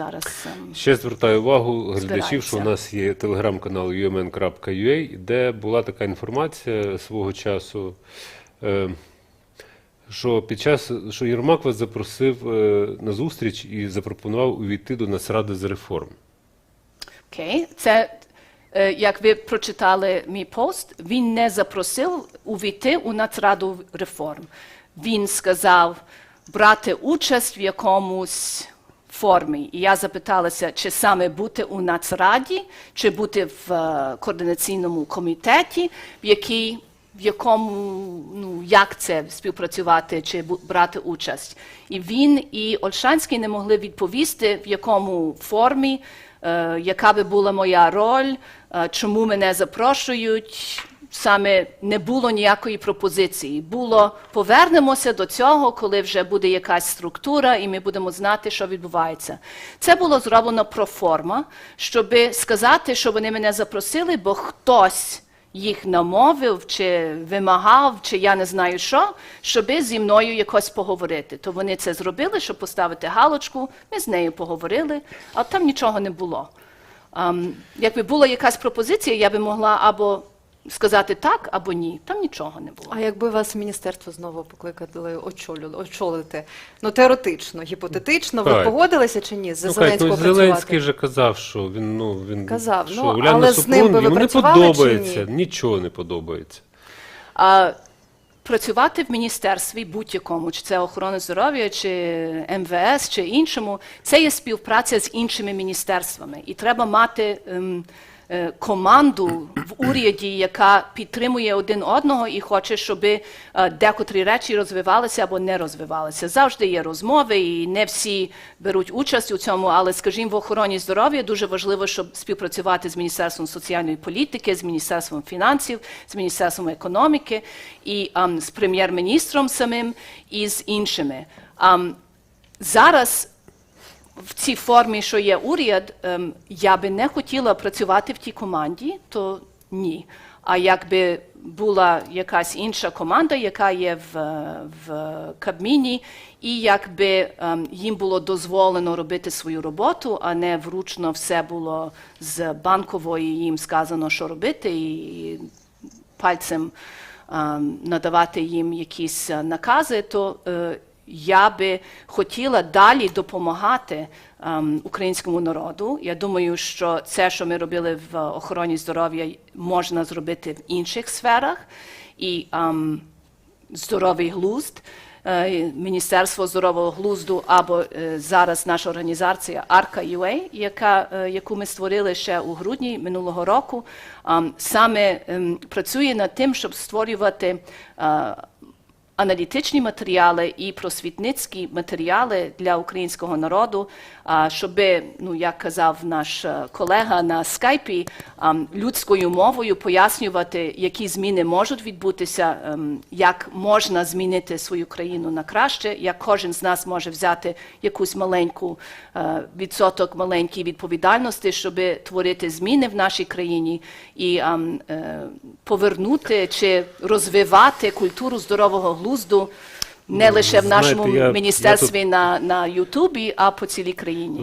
зараз. ем, Ще звертаю увагу глядачів, що у нас є телеграм-канал umn.ua, де була така інформація свого часу, е, що під час що Єрмак вас запросив е, на зустріч і запропонував увійти до Нацради з реформ. Окей, це е, як ви прочитали мій пост, він не запросив увійти у Нацраду реформ. Він сказав брати участь в якомусь формі. І я запиталася, чи саме бути у Нацраді, чи бути в е, координаційному комітеті, в якій в якому ну як це співпрацювати чи брати участь, і він і Ольшанський не могли відповісти, в якому формі, е, яка би була моя роль, е, чому мене запрошують. Саме не було ніякої пропозиції. Було повернемося до цього, коли вже буде якась структура, і ми будемо знати, що відбувається. Це було зроблено проформа, щоб сказати, що вони мене запросили, бо хтось їх намовив, чи вимагав, чи я не знаю що, щоби зі мною якось поговорити. То вони це зробили, щоб поставити галочку. Ми з нею поговорили, а там нічого не було. Ем, якби була якась пропозиція, я би могла або сказати так, або ні. Там нічого не було. А якби вас міністерство знову покликали очолити, ну теоретично, гіпотетично, ви Так. погодилися чи ні? За Ну, Зеленського працювати? Зеленський же казав, що він ну він Казав, що ну, Уляна але з ним Супрун, би ви йому не працювали чи подобається, ні? нічого не подобається. А, працювати в міністерстві будь-якому, чи це охорона здоров'я, чи МВС, чи іншому, це є співпраця з іншими міністерствами. І треба мати ем, команду в уряді, яка підтримує один одного і хоче, щоб е, декотрі речі розвивалися або не розвивалися. Завжди є розмови, і не всі беруть участь у цьому, але, скажімо, в охороні здоров'я дуже важливо, щоб співпрацювати з Міністерством соціальної політики, з Міністерством фінансів, з Міністерством економіки і ем, з прем'єр-міністром самим і з іншими. Ем, зараз в цій формі, що є уряд, ем, я би не хотіла працювати в тій команді, то ні. А якби була якась інша команда, яка є в, в Кабміні, і якби ем, їм було дозволено робити свою роботу, а не вручно все було з банкової їм сказано, що робити, і пальцем ем, надавати їм якісь е, накази, то е, я би хотіла далі допомагати ем, українському народу. Я думаю, що це, що ми робили в охороні здоров'я, можна зробити в інших сферах. І ем, здоровий глузд, е, Міністерство здорового глузду або е, зараз наша організація Arca.ua, яка, е, яку ми створили ще у грудні минулого року, ам, саме ем, працює над тим, щоб створювати е, аналітичні матеріали і просвітницькі матеріали для українського народу, щоб, ну як казав наш е, колега на скайпі, людською мовою пояснювати, які зміни можуть відбутися, ем, як можна змінити свою країну на краще, як кожен з нас може взяти якусь маленьку е, відсоток маленької відповідальності, щоб творити зміни в нашій країні і е, повернути чи розвивати культуру здорового глузду не лише в знаєте, нашому я- я міністерстві на, на Ютубі, а по цілій країні.